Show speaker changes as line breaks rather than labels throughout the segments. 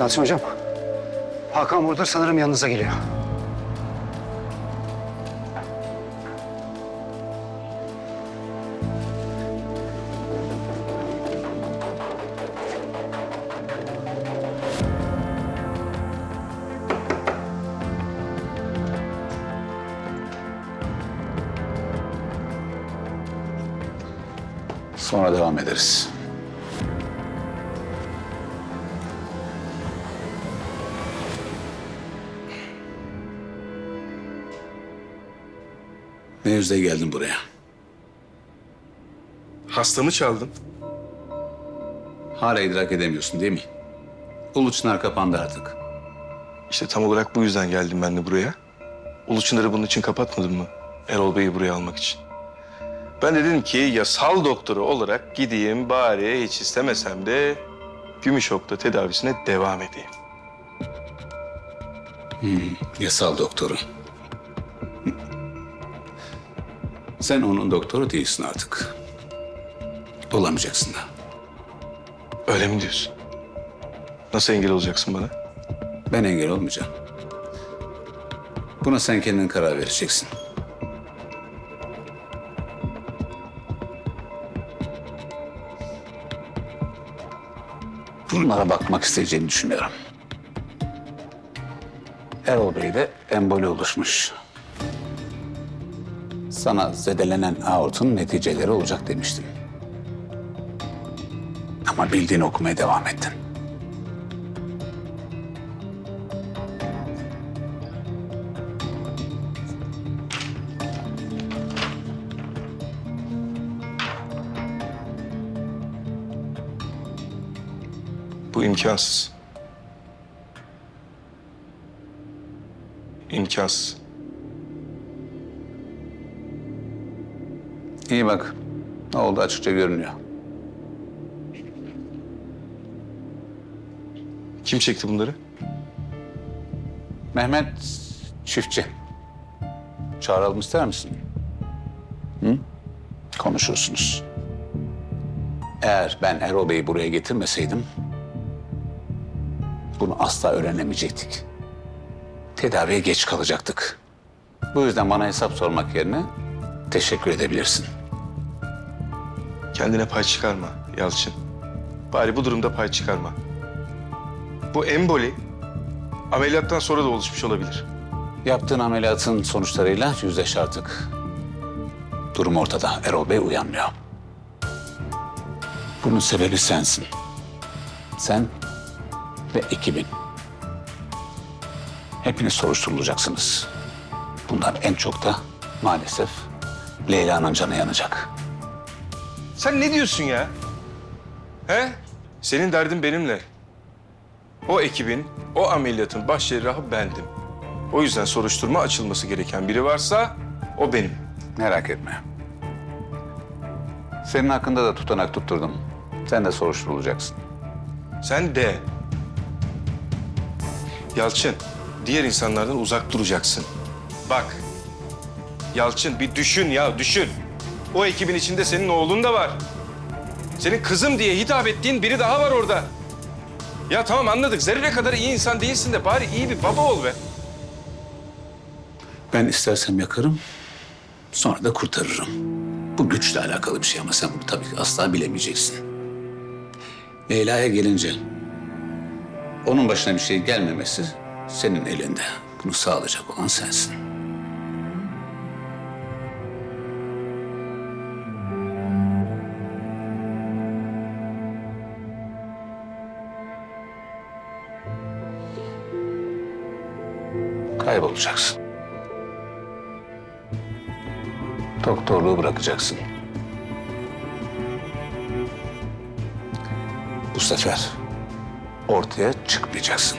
Yalçın hocam. Hakan burada sanırım yanınıza geliyor.
Sonra devam ederiz. Ne yüzle geldin buraya?
Hastamı çaldın.
Hala idrak edemiyorsun değil mi? Ulu Çınar kapandı artık.
İşte tam olarak bu yüzden geldim ben de buraya. Ulu Çınar'ı bunun için kapatmadın mı? Erol Bey'i buraya almak için. Ben de dedim ki yasal doktoru olarak gideyim bari hiç istemesem de Gümüşok'ta tedavisine devam edeyim.
Yasal doktoru. Sen onun doktoru değilsin artık. Olamayacaksın da.
Öyle mi diyorsun? Nasıl engel olacaksın bana?
Ben engel olmayacağım. Buna sen kendin karar vereceksin. Bunlara bakmak isteyeceğini düşünüyorum. Erol Bey'de emboli oluşmuş. Sana zedelenen aortun neticeleri olacak demiştim. Ama bildiğini okumaya devam ettin.
Bu imkansız. İmkansız.
İyi bak. Ne oldu açıkça görünüyor.
Kim çekti bunları?
Mehmet Çiftçi. Çağıralım ister misin? Hı? Konuşursunuz. Eğer ben Erol Bey'i buraya getirmeseydim... ...bunu asla öğrenemeyecektik. Tedaviye geç kalacaktık. Bu yüzden bana hesap sormak yerine teşekkür edebilirsin.
Kendine pay çıkarma Yalçın. Bari bu durumda pay çıkarma. Bu emboli ameliyattan sonra da oluşmuş olabilir.
Yaptığın ameliyatın sonuçlarıyla yüzleş artık. Durum ortada. Erol Bey uyanmıyor. Bunun sebebi sensin. Sen ve ekibin. Hepiniz soruşturulacaksınız. Bunlar en çok da maalesef Leyla'nın canı yanacak.
Sen ne diyorsun ya? He? Senin derdin benimle. O ekibin, o ameliyatın baş cerrahı bendim. O yüzden soruşturma açılması gereken biri varsa o benim.
Merak etme. Senin hakkında da tutanak tutturdum. Sen de soruşturulacaksın.
Sen de. Yalçın, diğer insanlardan uzak duracaksın. Bak. Yalçın bir düşün ya, düşün. O ekibin içinde senin oğlun da var. Senin kızım diye hitap ettiğin biri daha var orada. Ya tamam anladık. Zerre kadar iyi insan değilsin de bari iyi bir baba ol be.
Ben istersem yakarım, sonra da kurtarırım. Bu güçle alakalı bir şey ama sen bunu tabii ki asla bilemeyeceksin. Leyla'ya gelince, onun başına bir şey gelmemesi senin elinde. Bunu sağlayacak olan sensin. Kaybolacaksın. Doktorluğu bırakacaksın. Bu sefer ortaya çıkmayacaksın.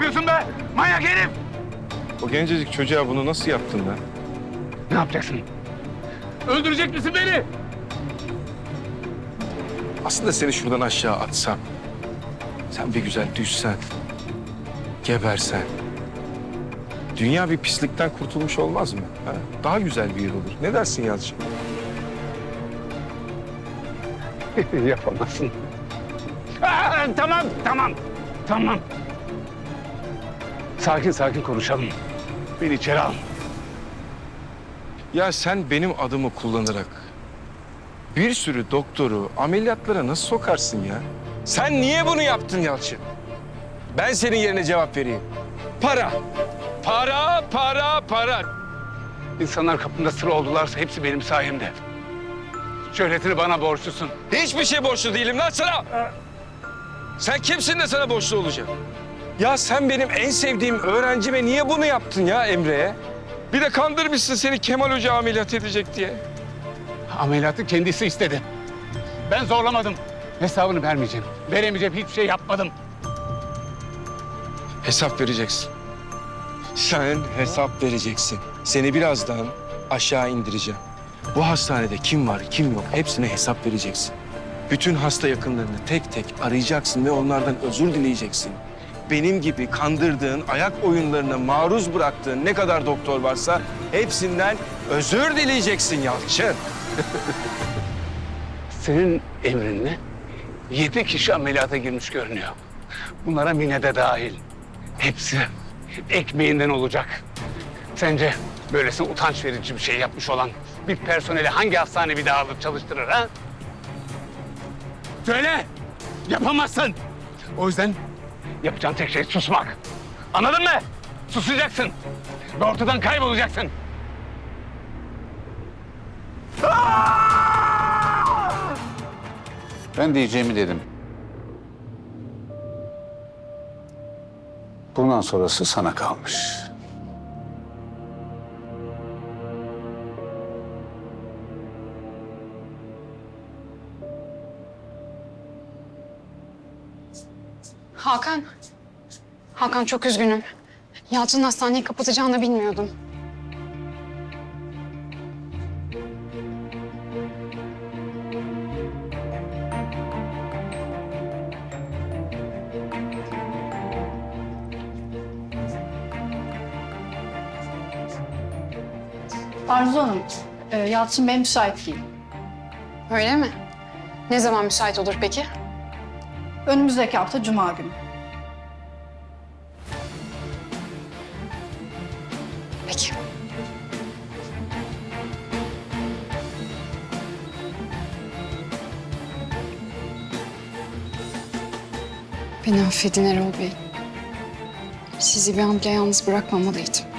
Yapıyorsun be? Manyak herif!
O gencecik çocuğa bunu nasıl yaptın lan?
Ne yapacaksın? Öldürecek misin beni?
Aslında seni şuradan aşağı atsam. Sen bir güzel düşsen. Gebersen. Dünya bir pislikten kurtulmuş olmaz mı? Ha? Daha güzel bir yer olur. Ne dersin Yalçın?
Yapamazsın. Aa, tamam, tamam, tamam. Sakin sakin konuşalım. Beni içeri al.
Ya sen benim adımı kullanarak bir sürü doktoru ameliyatlara nasıl sokarsın ya? Sen niye bunu yaptın Yalçın? Ben senin yerine cevap vereyim. Para. Para, para, para.
İnsanlar kapımda sıra oldularsa hepsi benim sayemde. Şöhretini bana borçlusun.
Hiçbir şey borçlu değilim lan sana. Sen kimsin de sana borçlu olacağım? Ya sen benim en sevdiğim öğrencime niye bunu yaptın ya Emre'ye? Bir de kandırmışsın seni Kemal Hoca ameliyat edecek diye.
Ameliyatı kendisi istedi. Ben zorlamadım. Hesabını vermeyeceğim. Veremeyeceğim hiçbir şey yapmadım.
Hesap vereceksin. Sen hesap vereceksin. Seni birazdan aşağı indireceğim. Bu hastanede kim var, kim yok hepsine hesap vereceksin. Bütün hasta yakınlarını tek tek arayacaksın ve onlardan özür dileyeceksin. Benim gibi kandırdığın, ayak oyunlarına maruz bıraktığın ne kadar doktor varsa hepsinden özür dileyeceksin Yalçın.
Senin emrinle yedi kişi ameliyata girmiş görünüyor. Bunlara Mine de dahil. Hepsi ekmeğinden olacak. Sence böylesine utanç verici bir şey yapmış olan bir personeli hangi hastane bir daha alır çalıştırır ha? Söyle! Yapamazsın! O yüzden yapacağın tek şey susmak. Anladın mı? Susacaksın. Ve ortadan kaybolacaksın.
Ben diyeceğimi dedim. Bundan sonrası sana kalmış.
Hakan. Hakan çok üzgünüm. Yalçın hastaneyi kapatacağını bilmiyordum.
Arzu Hanım, e, Yalçın Bey müsait değil.
Öyle mi? Ne zaman müsait olur peki?
Önümüzdeki hafta Cuma günü.
Peki. Beni affedin Erol Bey. Sizi bir bile yalnız bırakmamalıydım.